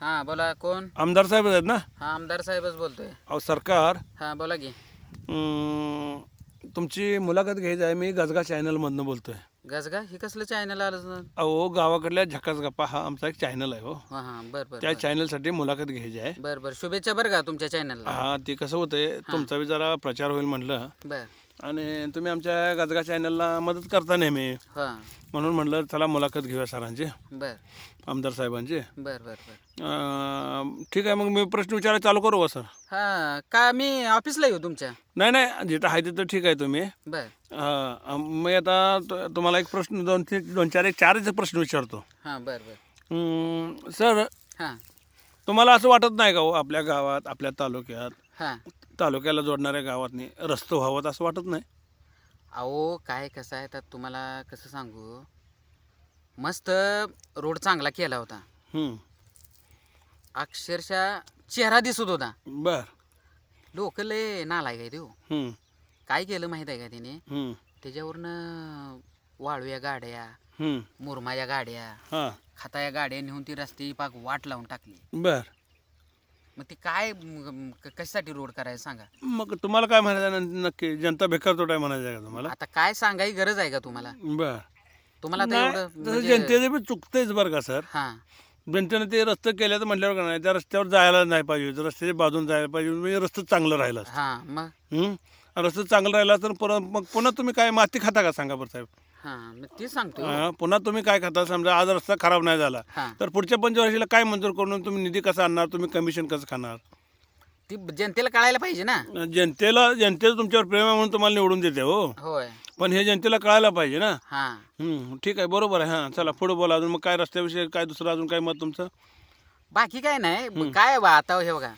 हा बोला कोण? आमदार साहेब आहेत ना? हा आमदार साहेबच बोलतोय. अहो सरकार. हा बोला की. अं, तुमची मुलाखत घ्यायची आहे मी गजगा चॅनलमधनं बोलतोय. गजगा? ही कसलं चॅनल आलं अहो गावाकडल्या झकास गप्पा हा आमचा एक चॅनल आहे हो. हा हा बर बर त्या चॅनलसाठी मुलाखत घ्यायची आहे. बर बर. शुभेच्छा बरं का तुमच्या चॅनलला? हा ते कसं होतंय तुमचा बी जरा प्रचार होईल म्हणलं. बर. आणि तुम्ही आमच्या गजगा चॅनलला मदत करता नेहमी. हा. म्हणून म्हणलं चला मुलाखत घेऊया सरांची. बर. आमदार साहेबांची. बर बर बर. अं, ठीक आहे मग मी प्रश्न विचारायला चालू करू का सर? हा का मी ऑफिसला येऊ तुमच्या? नाही नाही जिथं आहे तिथं ठीक आहे तुम्ही. बर. मी आता तु- तुम्हाला एक प्रश्न दोन ते दोन चार एक चारच प्रश्न विचारतो. हा बर बर. हम्म, सर हा. तुम्हाला असं वाटत नाही का हो आपल्या गावात आपल्या तालुक्यात हा. तालुक्याला जोडणाऱ्या गावातनी रस्ते व्हावं असं वाटत नाही. अहो काय कसं आहे तर तुम्हाला कसं सांगू? मस्त रोड चांगला केला होता. हम्म, अक्षरशः चेहरा दिसत होता. बर. लोक लय नालाय काय देऊ हम्म, काय केलं माहीत आहे का हम्म, त्याच्यावरनं वाळूया गाड्या हम्म, मुरमाया गाड्या हा. खाताया गाड्या नेऊन ती रस्ते पाक वाट लावून टाकली. बर. मग ते काय म, क- कशासाठी रोड करायचं सांगा? मग तुम्हाला काय म्हणायचं आहे? नक्की जनता बेकार तोटा आहे म्हणायचं आहे का तुम्हाला? आता काय सांगायची गरज आहे का तुम्हाला? बर. तुम्हाला आता नाही, एवढं तसं म्हणजे- जनतेचं बी चुकतेच बरं का सर. हा. जनतेनं ते रस्ते केले तर म्हटल्यावर का नाही त्या रस्त्यावर जायला नाही पाहिजे रस्त्याच्या बाजून जायला पाहिजे म्हणजे रस्ता चांगलं राहिलं असतं. हा मग? हं? रस्ता चांगलं राहिला तर परत मग पुन्हा तुम्ही काय माती खाता का सांगा बरं साहेब? हा सांगतो पुन्हा तुम्ही काय खाता समजा आज रस्ता खराब नाही झाला हा. तर पुढच्या पंचवर्षीला काय मंजूर करून तुम्ही निधी कसा आणणार तुम्ही कमिशन कसं खाणार? ती जनतेला कळायला पाहिजे ना. जनतेला जनतेचं तुमच्यावर प्रेम आहे म्हणून तुम्हाला निवडून देते हो. होय. पण हे जनतेला कळायला पाहिजे ना. हा. हं, ठीक आहे बरोबर आहे. हां चला पुढे बोला अजून. मग काय रस्त्याविषयी काय दुसरं अजून काय मत तुमचं? बाकी काय नाही. ब- काय बा आता हे बघा.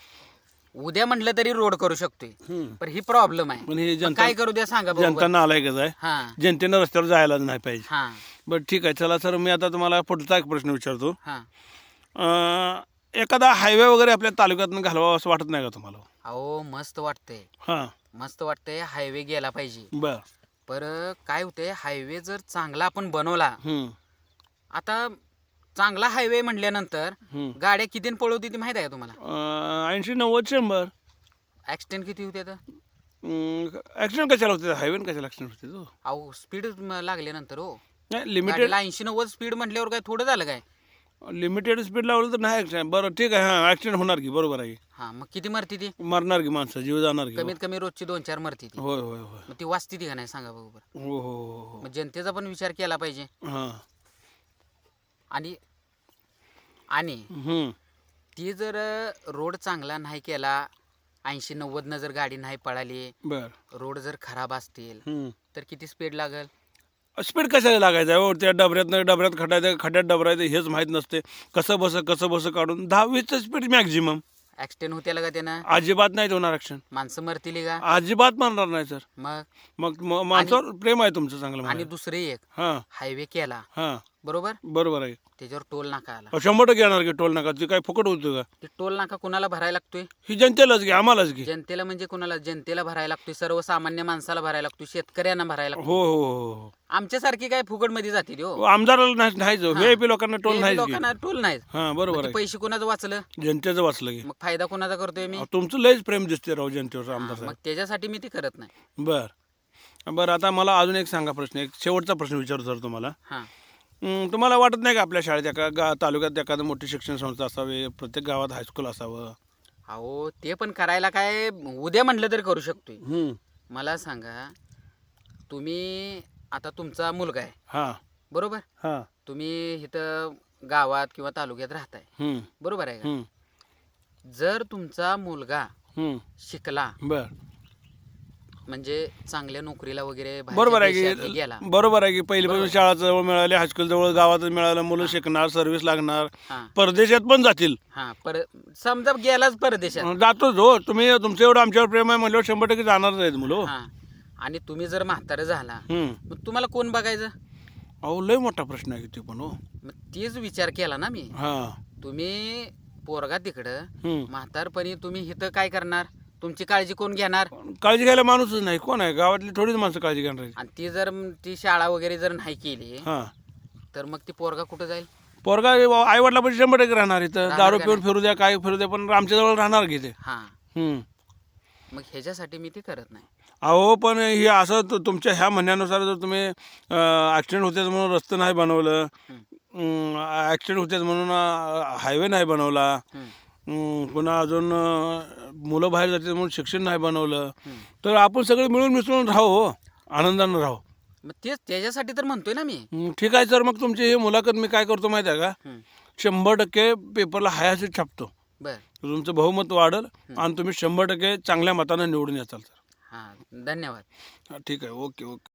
उद्या म्हटलं तरी रोड करू शकतोय. हं. पण ही प्रॉब्लेम आहे. पण हे जनता काय करू द्या सांगा जनता नालायकच आहे. जनतेनं रस्त्यावर जायलाच नाही पाहिजे. हा. बरं ठीक आहे. चला सर मी आता तुम्हाला पुढचा एक प्रश्न विचारतो. हा. एखादा हायवे वगैरे आपल्या तालुक्यातून घालवा असं वाटत नाही का तुम्हाला? अहो मस्त वाटतंय. हां. मस्त वाटतंय हायवे गेला पाहिजे. बर. पर काय होतंय हायवे जर चांगला आपण बनवला आता चांगला हायवे म्हटल्यानंतर. गाड्या किती पळवते ती माहीत आहे का तुम्हाला? अं, ऐंशी नव्वद शंभर. ऍक्सिडेंट किती होते तर ॲक्सिडेंट कशाला होते? हायवेन कशाला ॲक्सिडेंट होते तो? अहो स्पीड लागल्यानंतर हो. नाही लिमिटेड गाडीला ऐंशी नव्वद स्पीड म्हटल्यावर काय थोडं झालं काय? लिमिटेड स्पीड लावलं तर नाही ॲक्सिडेंट बरं ठीक आहे. हां ॲक्सिडेंट होणार की बरोबर आहे. हा मग किती मरती ती? मरणार की माणसं जीव जाणार की. कमीत कमी रोजची दोन चार मरती ती. होय होय होय. मग ती वाचती ती का नाही? सांगा बरोबर. हो हो हो हो. मग जनतेचा पण विचार केला पाहिजे. हां. आणि आणि ती जर रोड चांगला नाही केला ऐंशी नव्वदनं जर गाडी नाही पळाली बर. रोड जर खराब असतील. तर किती स्पीड लागल? स्पीड कशाला लागायचं हो? त्या डबऱ्यातनं डबऱ्यात खड्यात खड्यात डबरायचं हेच माहीत नसते. कसं बसं कसं बसं काढून दहावीचं स्पीड मॅक्झिमम ऍक्सिडेंट होते का त्यानं? अजिबात नाही होणार ॲक्शन माणसं मरतील का? अजिबात मारणार नाही सर मग? मग म- माणसावर प्रेम आहे तुमचं चांगलं आणि म्हणायचं. दुसरे एक. हां. हायवे केला. हां. बरोबर? बरोबर आहे. त्याच्यावर टोल नाका आला. अहो, शंभर टक्के येणार की टोल नाका? ते काय फुकट होतं का? ते टोल नाका कुणाला भरायला लागतोय? ही जनतेलाच घे आम्हालाच घे जनतेला म्हणजे कुणाला? जनतेला भरायला लागतोय सर्वसामान्य माणसाला भरायला लागतोय शेतकऱ्यांना भरायला लागतोय. हो हो हो हो आमच्यासारखी काय फुकटमध्ये जाते हो? हो आमदाराला नाही नाहीच व्ही लोकांना टोल घे लोकांना टोल नाही हां बरोबर आहे. पैसे कुणाचं वाचलं? जनतेचं वाचलं घे मग फायदा कुणाचा करतोय मी? अहो, तुमचं लयच प्रेम दिसते राव जनतेवर आमदार मग साहेब त्याच्यासाठी मी ते करत नाही. बर. बरं आता मला अजून एक सांगा प्रश्न एक शेवटचा प्रश्न विचारतो सर तुम्हाला. हा हं, तुम्हाला वाटत नाही का आपल्या शाळेत एका गा तालुक्यात एखादं मोठी शिक्षण संस्था असावी प्रत्येक गावात हायस्कूल असावं? अहो ते पण करायला काय उद्या म्हटलं तरी करू शकतोय. मला सांगा तुम्ही आता तुमचा मुलगा आहे. हां. बरोबर? हां. तुम्ही इथं गावात किंवा तालुक्यात राहताय. बरोबर आहे का? जर तुमचा मुलगा हं, शिकला बर. म्हणजे चांगल्या नोकरीला वगैरे बाहेरच्या बरोबर आहे देशात की गेला. बरोबर आहे की पहिलीपासून शाळा जवळ मिळाली हायस्कूल जवळ गावातच मिळालं मुलं शिकणार सर्व्हिस लागणार. हा. परदेशात पण जातील. हा पर समजा गेलाच परदेशात. जातोच हो तुम्ही तुमचं एवढं आमच्यावर प्रेम आहे म्हणल्यावर शंभर टक्के जाणारच आहेत मुलं. हो. हा आणि तुम्ही जर म्हातारं झाला. मग तुम्हाला कोण बघायचं? अहो लय मोठा प्रश्न आहे ते पण हो. मग तेच विचार केला ना मी. हां. तुम्ही पोरगा तिकडं हं. म्हातारपणी तुम्ही इथं काय करणार? तुमची काळजी कोण घेणार? काळजी घ्यायला माणूसच नाही. कोण आहे? गावातली थोडीच माणसं काळजी घेणार आहेत. आणि ती जर ती शाळा वगैरे जर नाही केली हां. तर मग ती पोरगा कुठं जाईल? पोरगा आई वडिलापाशी शंभर टक्के राहणार इथं दारू पिऊन फिरू द्या काय फिरू द्या पण आमच्या जवळ राहणार की ते? हां. हम्म. मग ह्याच्यासाठी मी ते करत नाही. अहो पण हे असं तु- तुमच्या ह्या म्हणण्यानुसार जर तुम्ही ॲक्सिडेंट होते म्हणून रस्ते नाही बनवलं ॲक्सिडेंट होते म्हणून हायवे नाही बनवला हम्म. पुन्हा अजून मुलं बाहेर जाते म्हणून शिक्षण नाही बनवलं. तर आपण सगळे मिळून मिसळून राहू हो आनंदानं राहू. मग तेच त्याच्यासाठी तर म्हणतोय ना मी. हं, ठीक आहे सर मग तुमची ही मुलाखत मी काय करतो माहिती आहे का. शंभर टक्के पेपरला हायाशी छापतो. बर. तुमचं बहुमत वाढेल आणि तुम्ही शंभर टक्के चांगल्या मतानं निवडून येचाल सर. हां धन्यवाद. हां ठीक आहे ओके ओके.